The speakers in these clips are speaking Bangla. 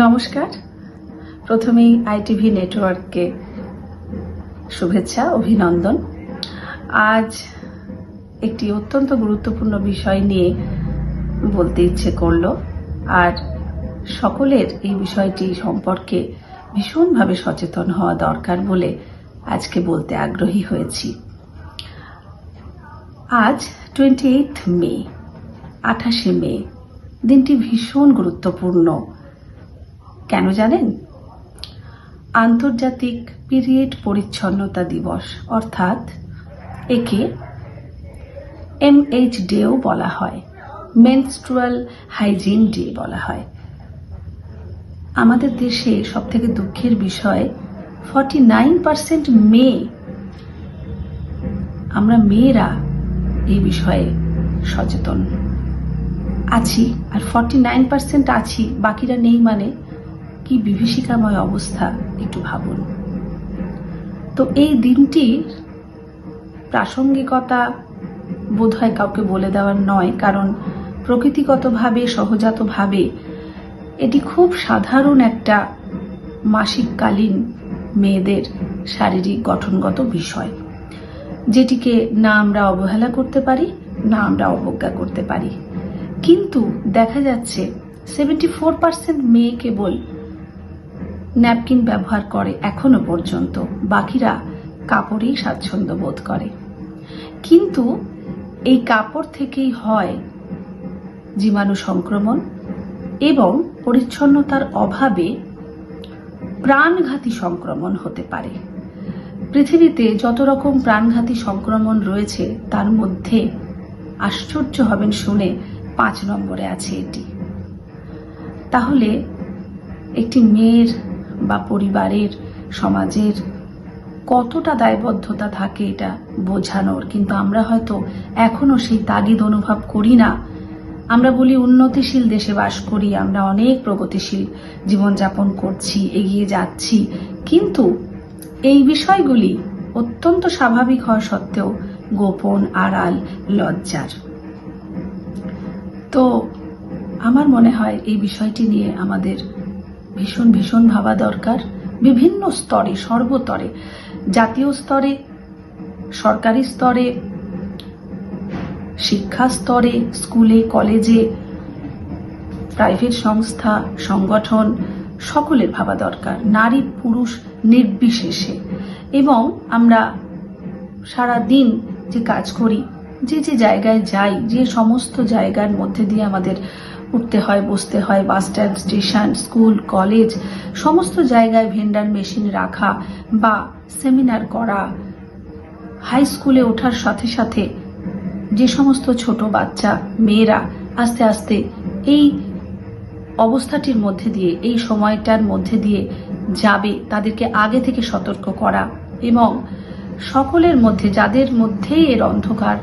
নমস্কার। প্রথমেই আইটিভি নেটওয়ার্ককে শুভেচ্ছা, অভিনন্দন। আজ একটি অত্যন্ত গুরুত্বপূর্ণ বিষয় নিয়ে বলতে ইচ্ছে করল, আর সকলের এই বিষয়টি সম্পর্কে ভীষণভাবে সচেতন হওয়া দরকার বলে আজকে বলতে আগ্রহী হয়েছি। আজ টোয়েন্টি এইথ মে, আঠাশে মে, দিনটি ভীষণ গুরুত্বপূর্ণ। কেন জানেন? আন্তর্জাতিক পিরিয়ড পরিচ্ছন্নতা দিবস, অর্থাৎ একে এমএইচ ডেও বলা হয়। মেনস্ট্রুয়াল হাইজিন ডে বলা হয়। আমাদের দেশে সব থেকে দুঃখের বিষয় ফর্টি নাইন পার্সেন্ট মেয়ে। আমরা মেয়েরা এই বিষয়ে সচেতন। আছি, আর ফর্টি নাইন পার্সেন্ট আছি, বাকিরা নেই মানে কি বিভীষিকাময় অবস্থা একটু ভাবুন। তো এই দিনটির প্রাসঙ্গিকতা বোধহয় কাউকে বলে দেওয়ার নয়, কারণ প্রকৃতিগতভাবে, সহজাতভাবে এটি খুব সাধারণ একটা মাসিককালীন মেয়েদের শারীরিক গঠনগত বিষয়। যেটিকে না আমরা অবহেলা করতে পারি, না আমরা অবজ্ঞা করতে পারি। কিন্তু দেখা যাচ্ছে সেভেন্টি ফোর পার্সেন্ট মেয়ে কেবল ন্যাপকিন ব্যবহার করে এখনও পর্যন্ত। বাকিরা কাপড়েই স্বাচ্ছন্দ্য বোধ করে। কিন্তু এই কাপড় থেকেই হয় জীবাণু সংক্রমণ এবং পরিচ্ছন্নতার অভাবে প্রাণঘাতী সংক্রমণ হতে পারে। পৃথিবীতে যত রকম প্রাণঘাতী সংক্রমণ রয়েছে, তার মধ্যে আশ্চর্য হবেন শুনে পাঁচ নম্বরে আছে এটি। তাহলে একটি মেয়ের বা পরিবারের, সমাজের কতটা দায়বদ্ধতা থাকে এটা বোঝানোর। কিন্তু আমরা হয়তো এখনও সেই তাগিদ অনুভব করি না। আমরা বলি উন্নতিশীল দেশে বাস করি, আমরা অনেক প্রগতিশীল জীবনযাপন করছি, এগিয়ে যাচ্ছি। কিন্তু এই বিষয়গুলি অত্যন্ত স্বাভাবিক হওয়া সত্ত্বেও গোপন, আড়াল, লজ্জার। তো আমার মনে হয় এই বিষয়টি নিয়ে আমাদের ভীষণ ভীষণ ভাবা দরকার। বিভিন্ন স্তরে, সর্বতরে, জাতীয় স্তরে, সরকারি স্তরে, শিক্ষা স্তরে, স্কুলে, কলেজে, প্রাইভেট সংস্থা, সংগঠন, সকলের ভাবা দরকার। নারী, পুরুষ, নির্বিশেষে। এবং আমরা সারা দিন যে কাজ করি, যে যে জায়গায় যাই, যে সমস্ত জায়গার মধ্যে দিয়ে আমাদের উঠতে হয়, বসতে হয় bus stand station school college সমস্ত জায়গায় ভেন্ডার মেশিন রাখা বা সেমিনার করা। হাই স্কুলে ওঠার সাথে সাথে যে সমস্ত ছোট বাচ্চা, মেয়েরা আস্তে আস্তে এই অবস্থাটির মধ্যে দিয়ে, এই সময়টার মধ্যে দিয়ে যাবে, তাদেরকে আগে থেকে সতর্ক করা এবং সকলের মধ্যে, যাদের মধ্যেই এর অন্ধকার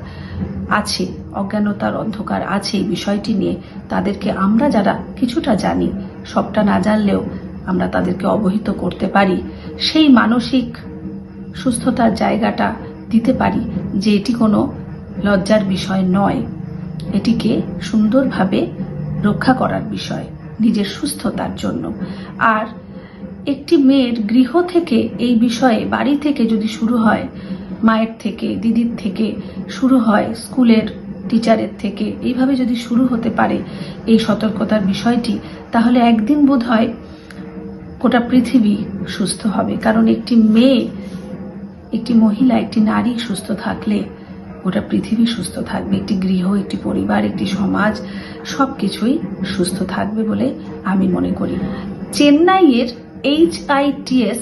আছে অজ্ঞানতার অন্ধকার আছে এই বিষয়টি নিয়ে। তাদেরকে আমরা যারা কিছুটা জানি, সবটা না জানলেও আমরা তাদেরকে অবহিত করতে পারি। সেই মানসিক সুস্থতার জায়গাটা দিতে পারি যে এটি কোনো লজ্জার বিষয় নয়। এটিকে সুন্দরভাবে রক্ষা করার বিষয়, নিজের সুস্থতার জন্য। আর একটি মেয়ের গৃহ থেকে এই বিষয়ে, বাড়ি থেকে যদি শুরু হয়, মায়ের থেকে, দিদির থেকে শুরু হয়, স্কুলের টিচারের থেকে। এইভাবে যদি শুরু হতে পারে এই সতর্কতার বিষয়টি, তাহলে একদিন বোধ হয় গোটা পৃথিবী সুস্থ হবে। কারণ একটি মেয়ে, একটি মহিলা, একটি নারী সুস্থ থাকলে গোটা পৃথিবী সুস্থ থাকবে। একটি গৃহ, একটি পরিবার, একটি সমাজ সব কিছুই সুস্থ থাকবে বলে আমি মনে করি। চেন্নাইয়ের এইচ আইটিএস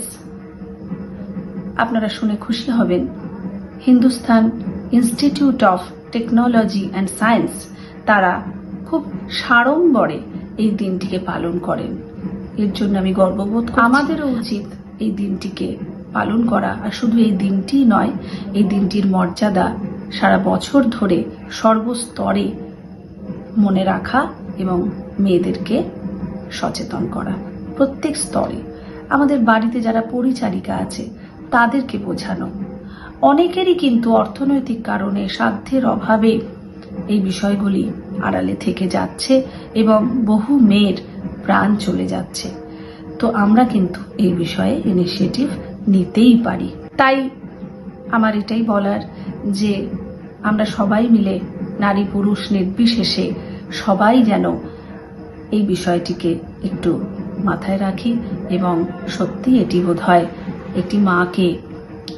আপনারা শুনে খুশি হবেন, Hindustan institute of technology and science তারা খুব সাড়ম্বরে এই দিনটিকে পালন করেন। এর জন্য আমি গর্ববোধ। আমাদেরও উচিত এই দিনটিকে পালন করা। আর শুধু এই দিনটি নয় এই দিনটির মর্যাদা সারা বছর ধরে সর্বস্তরে মনে রাখা এবং মেয়েদেরকে সচেতন করা। প্রত্যেক স্তরে। আমাদের বাড়িতে যারা পরিচারিকা আছে তাদেরকে বোঝানো। অনেকেরই কিন্তু অর্থনৈতিক কারণে সাধ্যের অভাবে এই বিষয়গুলি আড়ালে থেকে যাচ্ছে এবং বহু মেয়ের প্রাণ চলে যাচ্ছে। তো আমরা কিন্তু এই বিষয়ে ইনিশিয়েটিভ নিতেই পারি। তাই আমার এটাই বলার যে আমরা সবাই মিলে, নারী, পুরুষ, নির্বিশেষে সবাই যেন এই বিষয়টিকে একটু মাথায় রাখি এবং সত্যি এটি বোধ হয় একটি মাকে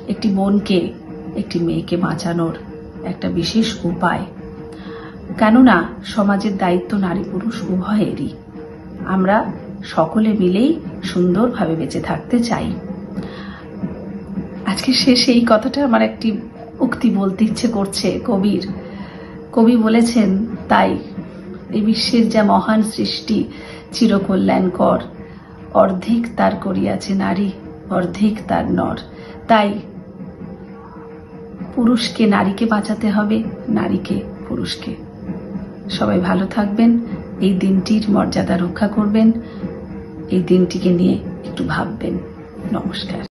একটি বোনকে, একটি মেয়েকে বাঁচানোর একটা বিশেষ উপায়। কেননা, সমাজের দায়িত্ব নারী পুরুষ উভয়েরই। আমরা সকলে মিলেই সুন্দরভাবে বেঁচে থাকতে চাই। আজকে শেষে এই কথাটা আমার একটি উক্তি বলতে ইচ্ছে করছে কবির। কবি বলেছেন, তাই এই বিশ্বের যা মহান সৃষ্টি চিরকল্যাণকর, অর্ধেক তার করিয়াছে নারী, অর্ধেক তার নর। তাই পুরুষকে নারীকে বাঁচাতে হবে, নারীকে পুরুষকে। সবাই ভালো থাকবেন, এই দিনটির মর্যাদা রক্ষা করবেন, এই দিনটিকে নিয়ে একটু ভাববেন। নমস্কার।